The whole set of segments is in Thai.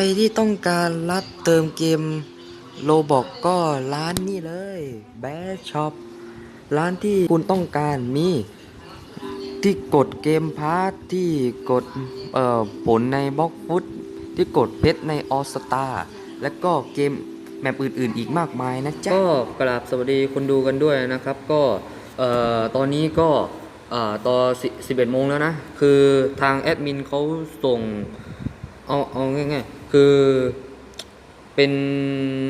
รที่ต้องการรับเติมเกมโลบอกก็ร้านนี้เลย แบช็อปร้านที่คุณต้องการมีที่กดเกมพาร์ทที่กดผลในบล็อกฟุต ที่กดเพชรในออสตาและก็เกมแมปอื่นๆ อีกมากมายนะจ๊ะ ก็กราบสวัสดีคนดูกันด้วยนะครับ ก็ตอนนี้ก็เอ่อตอน11โมงแล้วนะ คือทางแอดมินเขาส่ง เอาเอาง่ายๆ คือเป็น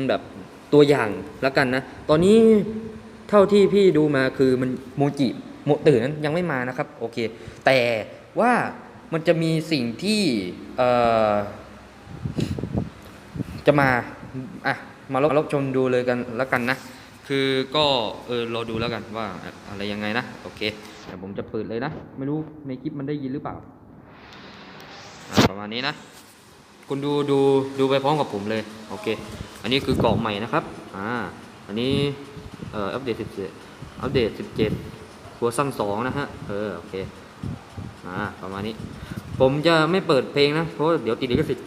แบบตัวอย่างแล้วกันนะ ตอนนี้เท่าที่พี่ดูมาคือมันโมจิโมตื่นนั้นยังไม่มานะครับโอเค แต่ว่ามันจะมีสิ่งที่จะมาอะมาลบลบชมดูเลยกันแล้วกันนะ คือก็เออรอดูแล้วกันว่าอะไรยังไงนะโอเคเดี๋ยวผมจะเปิดเลยนะ ไม่รู้ในคลิปมันได้ยินหรือเปล่าประมาณนี้นะ คุณดูดูดูไปพร้อมกับผมเลยโอเค อันนี้คือกล่องใหม่นะครับอ่าอันนี้เอ่ออัปเดต17อัปเดต17เวอร์ชัน2นะฮะเออโอเคอ่าประมาณนี้ ผมจะไม่เปิดเพลงนะเพราะเดี๋ยวติดลิขสิทธิ์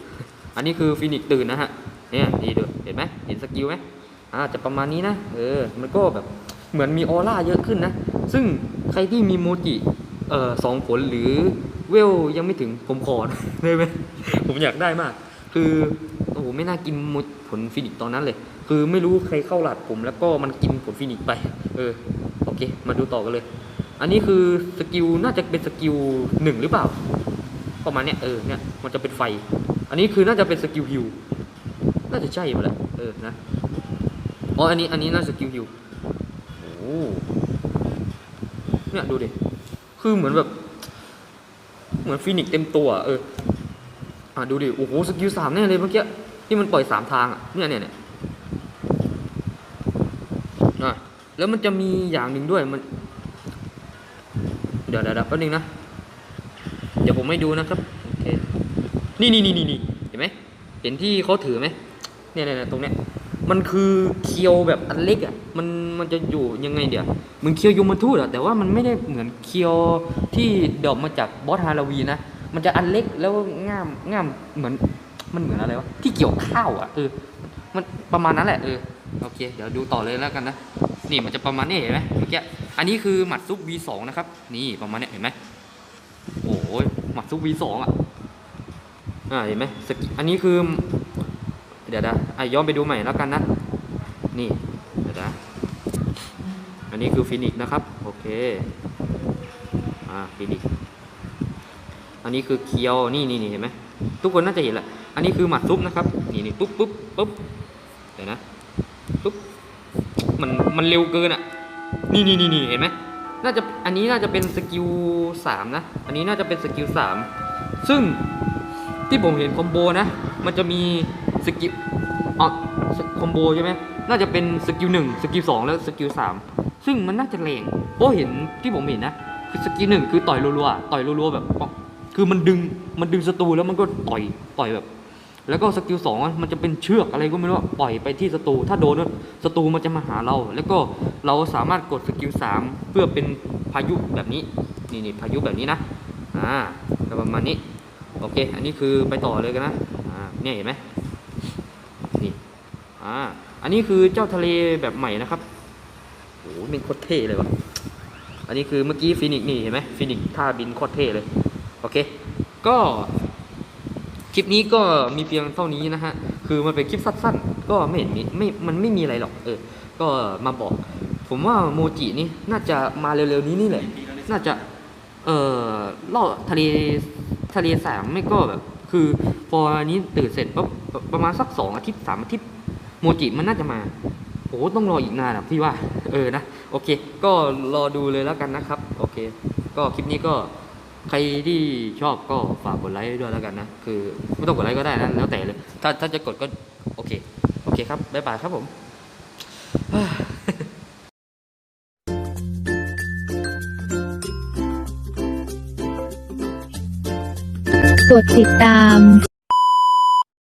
อันนี้คือฟินิกตื่นนะฮะเนี่ยดีดูเห็นไหมเห็นสกิลไหมอ่าจะประมาณนี้นะเออมันก็แบบเหมือนมีออร่าเยอะขึ้นนะ ซึ่งใครที่มีโมจิเอ่อสองผลหรือ เวลยังไม่ถึงผมขอได้ไหมผมอยากได้มาก คือโอ้โหไม่น่ากินหมดผลฟินิกตอนนั้นเลย คือไม่รู้ใครเข้าหลัดผม แล้วก็มันกินผลฟินิกไป เออโอเค มาดูต่อกันเลย อันนี้คือสกิลน่าจะเป็นสกิลหนึ่งหรือเปล่าประมาณเนี้ยเออเนี่ยมันจะเป็นไฟ อันนี้คือน่าจะเป็นสกิลฮิวน่าจะใช่หมดแหละเออนะอ๋ออันนี้อันนี้น่าสกิลฮิวโอ้เนี่ยดูดิคือเหมือนแบบ เหมือนฟินิกเต็มตัว เออ อะดูดิ โอ้โห สกิลสามแน่เลยเมื่อกี้ที่มันปล่อยสามทางอะ เนี่ยเนี่ยเนี่ยอะแล้วมันจะมีอย่างหนึ่งด้วยมัน เดี๋ยวเดี๋ยวเดี๋ยวแป๊บนึงนะ เดี๋ยวผมให้ดูนะครับ โอเค นี่นี่นี่นี่เห็นไหม เห็นที่เขาถือไหมเนี่ยเนี่ยเนี่ยตรงเนี้ย มันคือเคียวแบบอันเล็กอะมันมันจะอยู่ยังไงเดี๋ยวมือนเคียวยมทูตอะแต่ว่ามันไม่ได้เหมือนเคียวที่ดอปมาจากบอสฮาราวีนะมันจะอันเล็กแล้วง่ามง่ามเหมือนมันเหมือนอะไรวะที่เกี่ยวข้าวอะเออมันประมาณนั้นแหละเออโอเค เดี๋ยวดูต่อเลยแล้วกันนะนี่มันจะประมาณนี้เห็นไหมเมื่อกี้อันนี้คือหมัดซุป V2 นะครับนี่ประมาณนี้เห็นไหมโอ้ยหมัดซุป V2 อะอ่าเห็นไหมสกิอันนี้คือ เดี๋ยวนะอะย้อนไปดูใหม่แล้วกันนะ นี่ เดี๋ยวนะ อันนี้คือฟินิกนะครับ โอเค อ่า ฟินิกอันนี้คือเคียว นี่นี่นี่เห็นไหม ทุกคนน่าจะเห็นแหละ อันนี้คือหมัดซุปนะครับ นี่นี่ปุ๊บปุ๊บปุ๊บเดี๋ยวนะ ปุ๊บ มัน มันเร็วเกินอะ นี่นี่นี่นี่เห็นไหมน่าจะ อันนี้น่าจะเป็นสกิลสามนะ อันนี้น่าจะเป็นสกิลสามซึ่งที่ผมเห็นคอมโบนะ มันจะมี สกิลอ๋อคอมโบใช่ไหมน่าจะเป็นสกิลหนึ่งสกิลสองแล้วสกิลสามซึ่งมันน่าจะแรงเพราะเห็นที่ผมเห็นนะคือสกิลหนึ่งคือต่อยรัวๆต่อยรัวๆแบบคือมันดึงมันดึงศัตรูแล้วมันก็ต่อยต่อยแบบ แล้วก็สกิลสองมันจะเป็นเชือกอะไรก็ไม่รู้ปล่อยไปที่ศัตรูถ้าโดนศัตรูมันจะมาหาเรา แล้วก็เราสามารถกดสกิลสามเพื่อเป็นพายุแบบนี้นี่นี่พายุแบบนี้นะอ่าประมาณนี้โอเค อันนี้คือไปต่อเลยกันนะอ่าเนี่ยเห็นไหม นี่อ่าอันนี้คือเจ้าทะเลแบบใหม่นะครับโอ้โหเป็นโคตรเท่เลยวะอันนี้คือเมื่อกี้ฟินิกนี่เห็นไหมฟินิกท่าบินโคตรเท่เลยโอเค ก็คลิปนี้ก็มีเพียงเท่านี้นะฮะ คือมันเป็นคลิปสั้นๆ ก็ไม่เห็นมีไม่ มันไม่มีอะไรหรอก เออ ก็มาบอก ผมว่าโมจินี่น่าจะมาเร็วๆนี้นี่แหละ น่าจะ เอ่อล่อทะเล ทะเลสามไม่ก็แบบ คือพออันนี้ตื่นเสร็จปุ๊บประมาณสักสองอาทิตย์สามอาทิตย์โมจิมันน่าจะมาโอ้ต้องรออีกนานอะพี่ว่า เออนะ โอเค ก็รอดูเลยแล้วกันนะครับ โอเค ก็คลิปนี้ก็ใครที่ชอบก็ฝากกดไลค์ด้วยแล้วกันนะ คือไม่ต้องกดไลค์ก็ได้นะแล้วแต่เลย ถ้าถ้าจะกดก็ โอเค โอเคครับ บ๊ายบายครับผม ดติดตาม